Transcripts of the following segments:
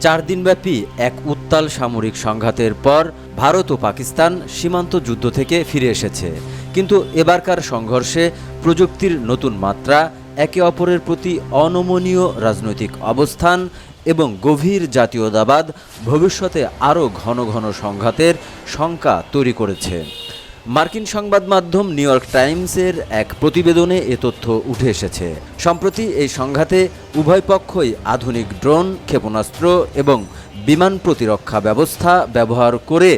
চার দিনব্যাপী এক উত্তাল সামরিক সংঘাতের পর ভারত ও পাকিস্তান সীমান্ত যুদ্ধ থেকে ফিরে এসেছে। কিন্তু এবারকার সংঘর্ষে প্রযুক্তির নতুন মাত্রা, একে অপরের প্রতি অনমনীয় রাজনৈতিক অবস্থান এবং গভীর জাতীয়তাবাদ ভবিষ্যতে আরও ঘন ঘন সংঘাতের শঙ্কা তৈরি করেছে। মার্কিন সংবাদ মাধ্যম নিউ ইয়র্ক টাইমসের এক প্রতিবেদনে এ তথ্য উঠে এসেছে। সম্প্রতি এই সংঘাতে উভয় পক্ষই আধুনিক ড্রোন, ক্ষেপণাস্ত্র এবং বিমান প্রতিরক্ষা ব্যবস্থা ব্যবহার করে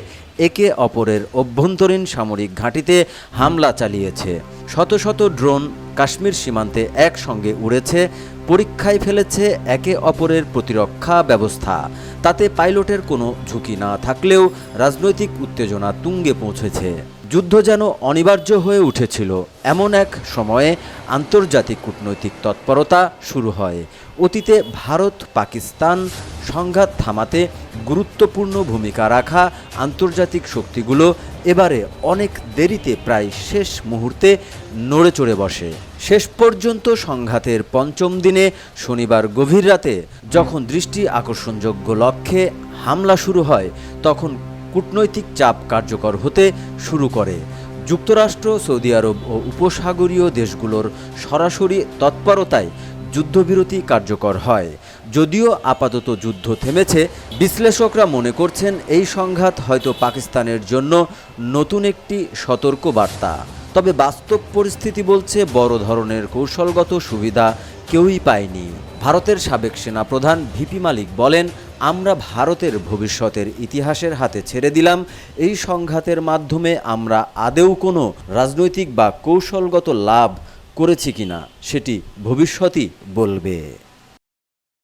একে অপরের অভ্যন্তরীণ সামরিক ঘাঁটিতে হামলা চালিয়েছে। শত শত ড্রোন কাশ্মীর সীমান্তে একসঙ্গে উড়েছে, পরীক্ষায় ফেলেছে একে অপরের প্রতিরক্ষা ব্যবস্থা। তাতে পাইলটের কোনো ঝুঁকি না থাকলেও রাজনৈতিক উত্তেজনা তুঙ্গে পৌঁছেছে। যুদ্ধ যেন অনিবার্য হয়ে উঠেছিল। এমন এক সময়ে আন্তর্জাতিক কূটনৈতিক তৎপরতা শুরু হয়। অতীতে ভারত, পাকিস্তান সংঘাত থামাতে গুরুত্বপূর্ণ ভূমিকা রাখা আন্তর্জাতিক শক্তিগুলো এবারে অনেক দেরিতে প্রায় শেষ মুহূর্তে নড়ে চড়ে বসে। শেষ পর্যন্ত সংঘাতের পঞ্চম দিনে শনিবার গভীর রাতে যখন দৃষ্টি আকর্ষণযোগ্য লক্ষ্যে হামলা শুরু হয়, তখন কূটনৈতিক চাপ কার্যকর হতে শুরু করে। যুক্তরাষ্ট্র, সৌদি আরব ও উপসাগরীয় দেশগুলোর সরাসরি তৎপরতায় যুদ্ধবিরতি কার্যকর হয়। যদিও আপাতত যুদ্ধ থেমেছে, বিশ্লেষকরা মনে করছেন এই সংঘাত হয়তো পাকিস্তানের জন্য নতুন একটি সতর্ক বার্তা তবে বাস্তব পরিস্থিতি বলছে বড় ধরনের কৌশলগত সুবিধা কেউই পায়নি। ভারতের সাবেক সেনাপ্রধান ভিপি মালিক বলেন আমরা ভারতের ভবিষ্যতের ইতিহাসের হাতে ছেড়ে দিলাম। এই সংঘাতের মাধ্যমে আমরা আদেও কোনো রাজনৈতিক বা কৌশলগত লাভ করেছি কিনা, সেটি ভবিষ্যতই বলবে।